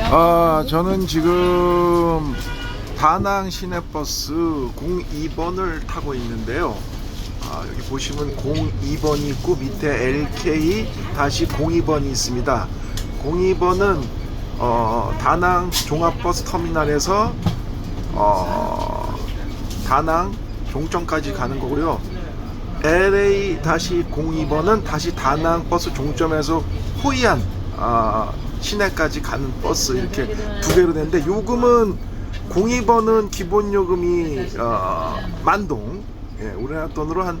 아, 저는 지금 다낭 시내버스 02번을 타고 있는데요. 아, 여기 보시면 02번이 있고 밑에 LK 다시 02번이 있습니다. 02번은 어, 다낭 종합버스 터미널에서 어, 다낭 종점까지 가는 거고요. LA 다시 02번은 다시 다낭 버스 종점에서 호이안 아, 시내까지 가는 버스 이렇게 두 개로 되는데 요금은 02번은 기본 요금이 어, 만동 예, 우리나라 돈으로 한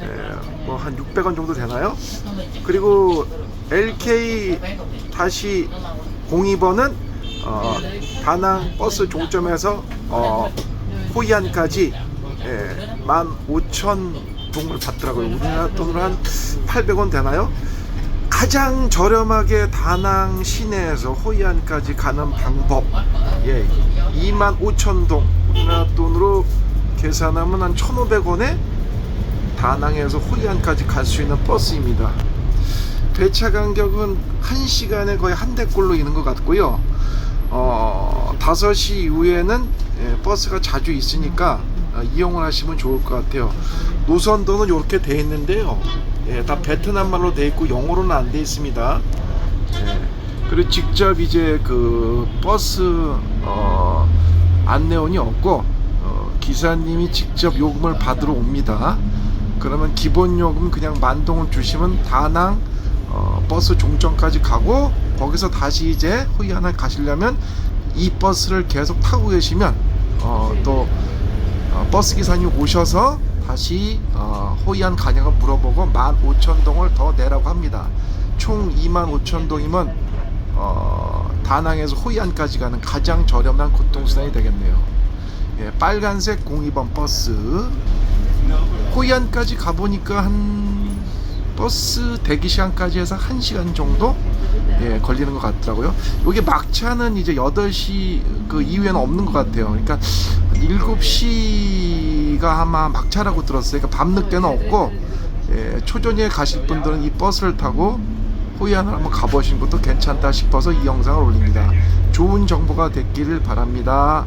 예, 뭐한 600원 정도 되나요? 그리고 LK 다시 02번은 어, 다낭 버스 종점에서 어, 호이안까지 예, 15,000 동을 받더라고요. 우리나라 돈으로 한 800원 되나요? 가장 저렴하게 다낭 시내에서 호이안까지 가는 방법 예, 25,000동 우리나라 돈으로 계산하면 한 1,500원에 다낭에서 호이안까지 갈 수 있는 버스입니다. 배차 간격은 1시간에 거의 한 대꼴로 있는 것 같고요. 어, 5시 이후에는 예, 버스가 자주 있으니까 어, 이용을 하시면 좋을 것 같아요. 노선도는 이렇게 돼 있는데요. 예, 다 베트남 말로 돼 있고 영어로는 안 돼 있습니다. 예, 그리고 직접 이제 그 버스 어, 안내원이 없고 어, 기사님이 직접 요금을 받으러 옵니다. 그러면 기본 요금 그냥 만동을 주시면 다낭 어, 버스 종점까지 가고 거기서 다시 이제 호이안을 가시려면 이 버스를 계속 타고 계시면 어, 또 어, 버스 기사님 오셔서 다시 어, 호이안 가냐고 물어보고 15,000동을 더 내라고 합니다. 총 25,000동이면 어, 다낭에서 호이안까지 가는 가장 저렴한 교통수단이 되겠네요. 예, 빨간색 02번 버스 호이안까지 가보니까 한 버스 대기 시간까지 해서 1시간 정도 예, 걸리는 것 같더라고요. 이게 막차는 이제 8시 그 이후에는 없는 것 같아요. 그러니까 7시가 아마 막차라고 들었어요. 그러니까 밤늦게는 없고 예, 초저녁에 가실 분들은 이 버스를 타고 호이안을 한번 가보시는 것도 괜찮다 싶어서 이 영상을 올립니다. 좋은 정보가 됐기를 바랍니다.